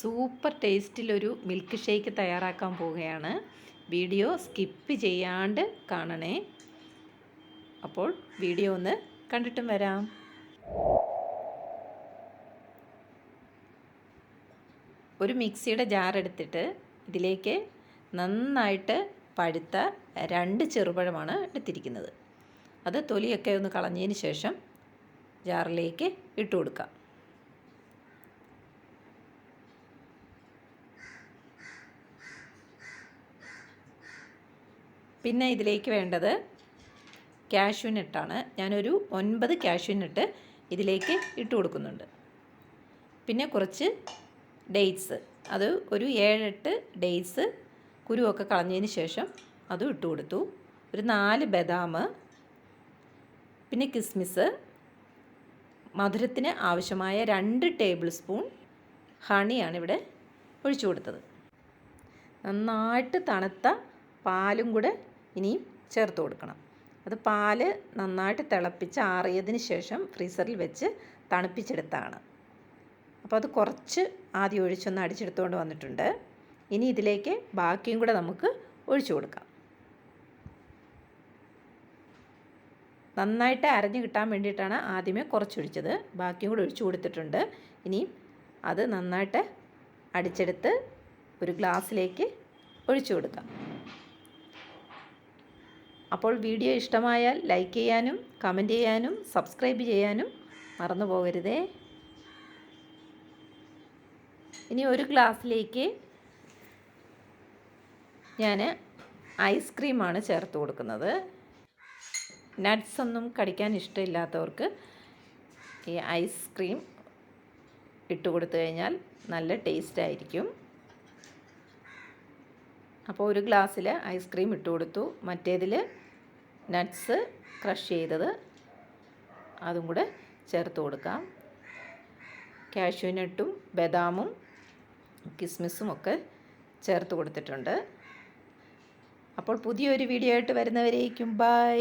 Super ടേസ്റ്റിലൊരു milk shake തയ്യാറാക്കാൻ പോവുകയാണ്. Video skip ചെയ്യാണ്ട് കാണണേ. അപ്പോൾ വീഡിയോ ഒന്ന് കണ്ടിട്ടും വരാം. ഒരു മിക്സിയുടെ ജാർ എടുത്തിട്ട് ഇതിലേക്ക് നന്നായിട്ട് പഴുത്ത രണ്ട് ചെറുപഴമാണ് എടുത്തിരിക്കുന്നത്. അത് തൊലിയൊക്കെ ഒന്ന് കളഞ്ഞതിന് ശേഷം ജാറിലേക്ക് ഇട്ട് കൊടുക്കാം. പിന്നെ ഇതിലേക്ക് വേണ്ടത് കാഷ്യൂനട്ടാണ് ഞാനൊരു ഒൻപത് കാഷ്യൂനട്ട് ഇതിലേക്ക് ഇട്ട് കൊടുക്കുന്നുണ്ട്. പിന്നെ കുറച്ച് ഡേറ്റ്സ് അത് ഒരു ഏഴെട്ട് ഡേറ്റ്സ് കുരുവൊക്കെ കളഞ്ഞതിന് ശേഷം അതും ഇട്ട് കൊടുത്തു. ഒരു നാല് ബദാം പിന്നെ കിസ്മിസ് മധുരത്തിന് ആവശ്യമായ രണ്ട് ടേബിൾ സ്പൂൺ ഹണിയാണ് ഇവിടെ ഒഴിച്ചു കൊടുത്തത്. നന്നായിട്ട് തണുത്ത പാലും കൂടെ ഇനിയും ചേർത്ത് കൊടുക്കണം. അത് പാൽ നന്നായിട്ട് തിളപ്പിച്ച് ആറിയതിന് ശേഷം ഫ്രീസറിൽ വെച്ച് തണുപ്പിച്ചെടുത്താണ്. അപ്പോൾ അത് കുറച്ച് ആദ്യം ഒഴിച്ചൊന്ന് അടിച്ചെടുത്തുകൊണ്ട് വന്നിട്ടുണ്ട്. ഇനി ഇതിലേക്ക് ബാക്കിയും കൂടെ നമുക്ക് ഒഴിച്ചു കൊടുക്കാം. നന്നായിട്ട് അരഞ്ഞു കിട്ടാൻ വേണ്ടിയിട്ടാണ് ആദ്യമേ കുറച്ചൊഴിച്ചത്. ബാക്കിയും കൂടെ ഒഴിച്ചു കൊടുത്തിട്ടുണ്ട്. ഇനിയും അത് നന്നായിട്ട് അടിച്ചെടുത്ത് ഒരു ഗ്ലാസ്സിലേക്ക് ഒഴിച്ചു കൊടുക്കാം. അപ്പോൾ വീഡിയോ ഇഷ്ടമായാൽ ലൈക്ക് ചെയ്യാനും കമന്റ് ചെയ്യാനും സബ്സ്ക്രൈബ് ചെയ്യാനും മറന്നു പോകരുതേ. ഇനി ഒരു ഗ്ലാസ്സിലേക്ക് ഞാൻ ഐസ്ക്രീമാണ് ചേർത്ത് കൊടുക്കുന്നത്. നട്ട്സ് ഒന്നും കടിക്കാൻ ഇഷ്ടമില്ലാത്തവർക്ക് ഈ ഐസ്ക്രീം ഇട്ട് കൊടുത്തു കഴിഞ്ഞാൽ നല്ല ടേസ്റ്റ് ആയിരിക്കും. അപ്പോൾ ഒരു ഗ്ലാസ്സിൽ ഐസ്ക്രീം ഇട്ട് കൊടുത്തു. മറ്റേതിൽ നട്ട്സ് ക്രഷ് ചെയ്തത് അതും കൂടെ ചേർത്ത് കൊടുക്കാം. കാഷ്യൂനട്ടും ബദാമും കിസ്മിസും ഒക്കെ ചേർത്ത് കൊടുത്തിട്ടുണ്ട്. അപ്പോൾ പുതിയൊരു വീഡിയോ ആയിട്ട് വരുന്നവരേക്കും ബൈ